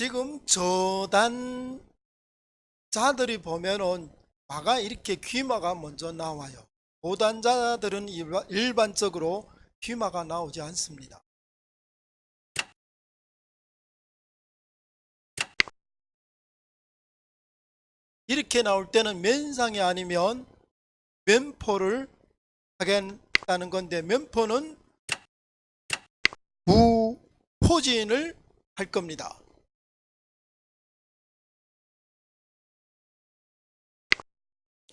지금 저단 자들이 보면은 마가 이렇게 귀마가 먼저 나와요. 고단자들은 일반적으로 귀마가 나오지 않습니다. 이렇게 나올 때는 면상이 아니면 면포를 하겠다는 건데 면포는 부포진을 할 겁니다.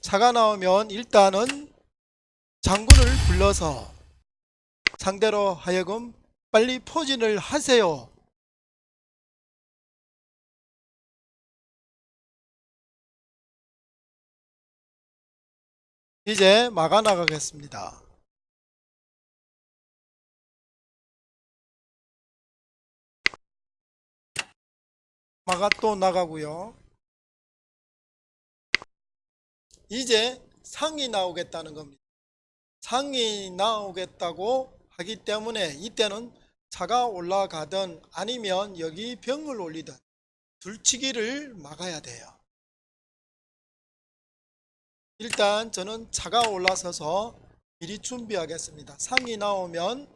차가 나오면 일단은 장군을 불러서 상대로 하여금 빨리 포진을 하세요. 이제 막아 나가겠습니다. 마가 또 나가고요. 이제 상이 나오겠다는 겁니다. 상이 나오겠다고 하기 때문에 이때는 차가 올라가든 아니면 여기 병을 올리든 둘치기를 막아야 돼요. 일단 저는 차가 올라서서 미리 준비하겠습니다. 상이 나오면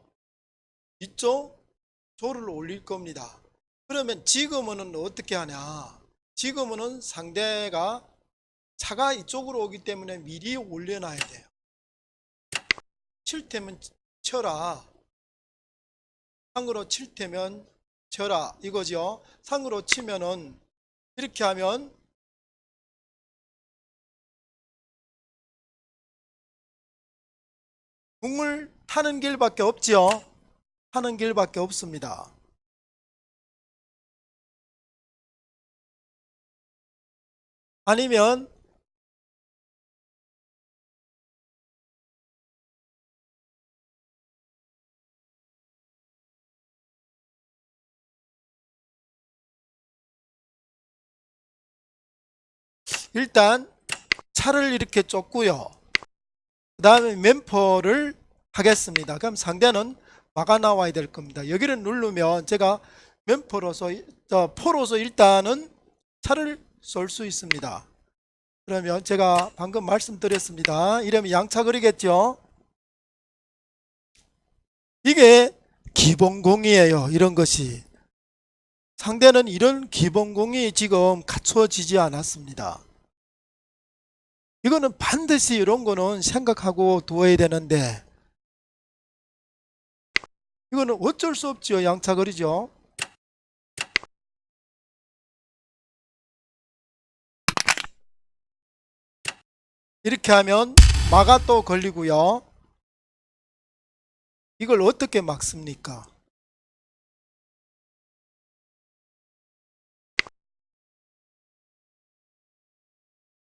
이쪽 조를 올릴 겁니다. 그러면 지금은 어떻게 하냐? 지금은 상대가 차가 이쪽으로 오기 때문에 미리 올려놔야 돼요. 칠 테면 쳐라. 상으로 칠 테면 쳐라. 이거죠. 상으로 치면은 이렇게 하면 궁을 타는 길밖에 없지요. 타는 길밖에 없습니다. 아니면 일단 차를 이렇게 쫓고요. 그 다음에 면포를 하겠습니다. 그럼 상대는 막아 나와야 될 겁니다. 여기를 누르면 제가 면포로서 저 포로서 일단은 차를 쏠 수 있습니다. 그러면 제가 방금 말씀드렸습니다. 이러면 양차 그리겠죠? 이게 기본공이에요. 이런 것이. 상대는 이런 기본공이 지금 갖추어지지 않았습니다. 이거는 반드시 이런 거는 생각하고 두어야 되는데 이거는 어쩔 수 없지요. 양차거리죠. 이렇게 하면 마가 또 걸리고요. 이걸 어떻게 막습니까?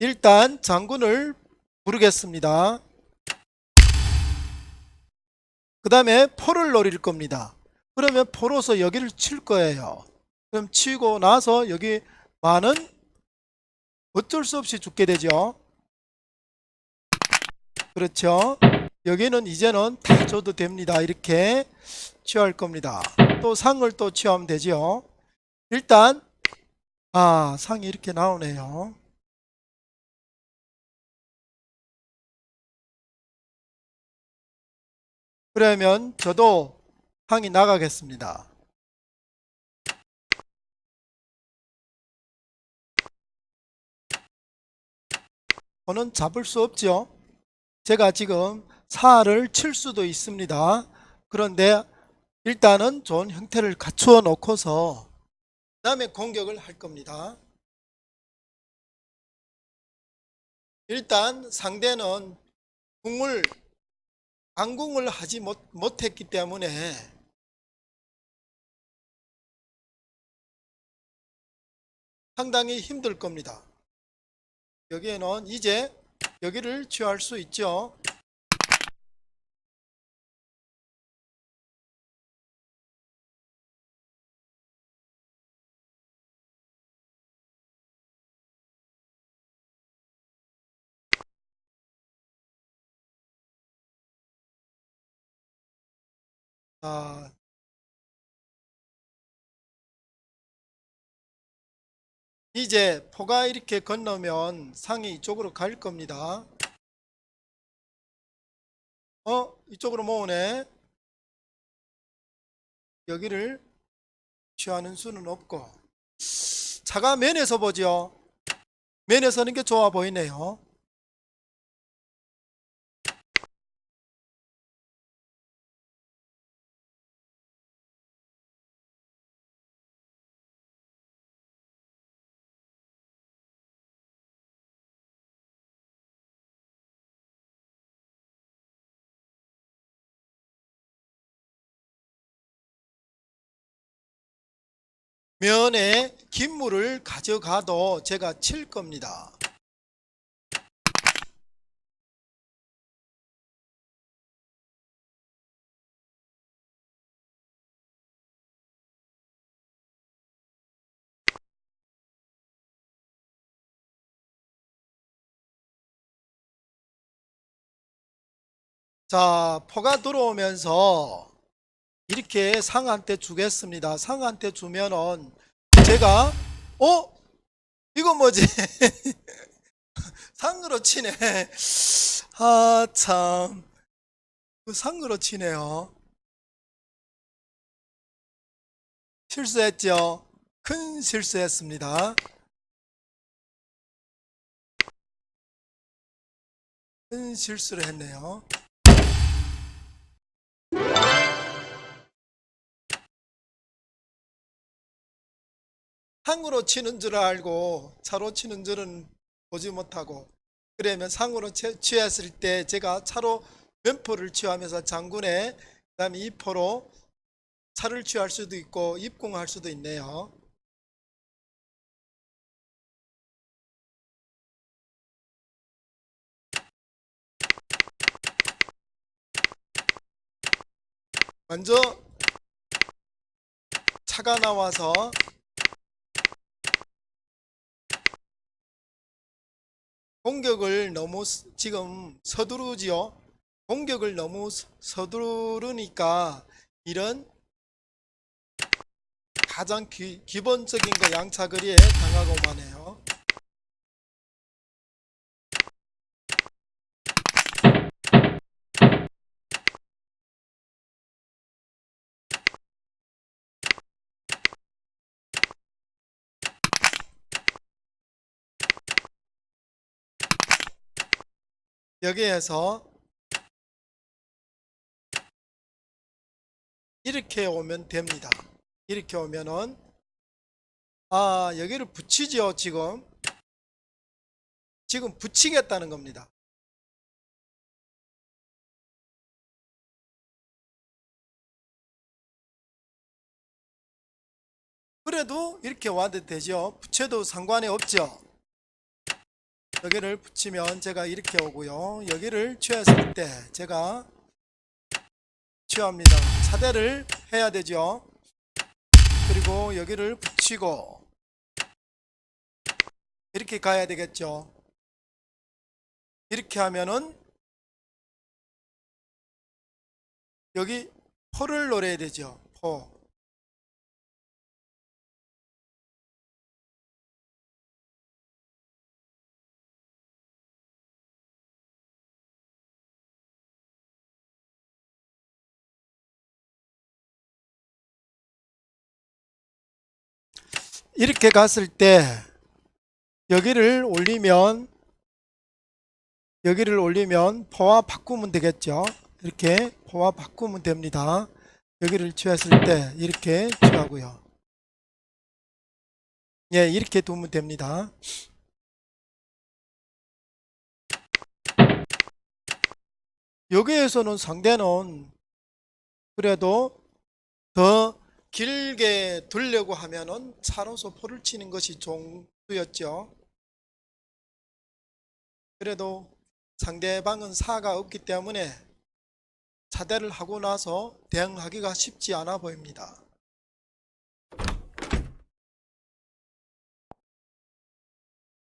일단 장군을 부르겠습니다. 그 다음에 포를 노릴 겁니다. 그러면 포로서 여기를 칠 거예요. 그럼 치고 나서 여기 마는 어쩔 수 없이 죽게 되죠. 그렇죠. 여기는 이제는 다 줘도 됩니다. 이렇게 취할 겁니다. 또 상을 또 취하면 되죠. 일단 아 상이 이렇게 나오네요. 그러면 저도 항이 나가겠습니다. 저는 잡을 수 없죠. 제가 지금 사를 칠 수도 있습니다. 그런데 일단은 좋은 형태를 갖추어 놓고서 그 다음에 공격을 할 겁니다. 일단 상대는 궁을 안궁을 하지 못, 못했기 때문에 상당히 힘들 겁니다. 여기에는 이제 여기를 취할 수 있죠. 아, 이제 포가 이렇게 건너면 상이 이쪽으로 갈 겁니다. 어? 이쪽으로 모으네. 여기를 취하는 수는 없고. 차가 면에서 보죠. 면에서 는 게 좋아 보이네요. 면에 김물을 가져가도 제가 칠 겁니다. 자, 포가 들어오면서 이렇게 상한테 주겠습니다. 상한테 주면은 제가 어? 이거 뭐지? 상으로 치네. 아, 참. 그 상으로 치네요. 실수했죠? 큰 실수했습니다. 큰 실수를 했네요. 상으로 치는 줄 알고 차로 치는 줄은 보지 못하고 그러면 상으로 취- 취했을 때 제가 차로 면포를 취하면서 장군에 그다음에 이포로 차를 취할 수도 있고 입궁할 수도 있네요. 먼저 차가 나와서 공격을 너무 스- 지금 서두르지요. 공격을 너무 서- 서두르니까 이런 가장 기, 기본적인 거 양차거리에 당하고 마네요. 여기에서 이렇게 오면 됩니다. 이렇게 오면은 아 여기를 붙이죠 지금 지금 붙이겠다는 겁니다. 그래도 이렇게 와도 되죠. 붙여도 상관이 없죠. 여기를 붙이면 제가 이렇게 오고요. 여기를 취했을 때 제가 취합니다. 차대를 해야 되죠. 그리고 여기를 붙이고 이렇게 가야 되겠죠. 이렇게 하면은 여기 포를 노려야 되죠. 포. 이렇게 갔을 때 여기를 올리면 여기를 올리면 포와 바꾸면 되겠죠. 이렇게 포와 바꾸면 됩니다. 여기를 취했을 때 이렇게 취하고요. 예, 이렇게 두면 됩니다. 여기에서는 상대는 그래도 더 길게 두려고 하면은 차로서 포를 치는 것이 종수였죠. 그래도 상대방은 사가 없기 때문에 차대를 하고 나서 대응하기가 쉽지 않아 보입니다.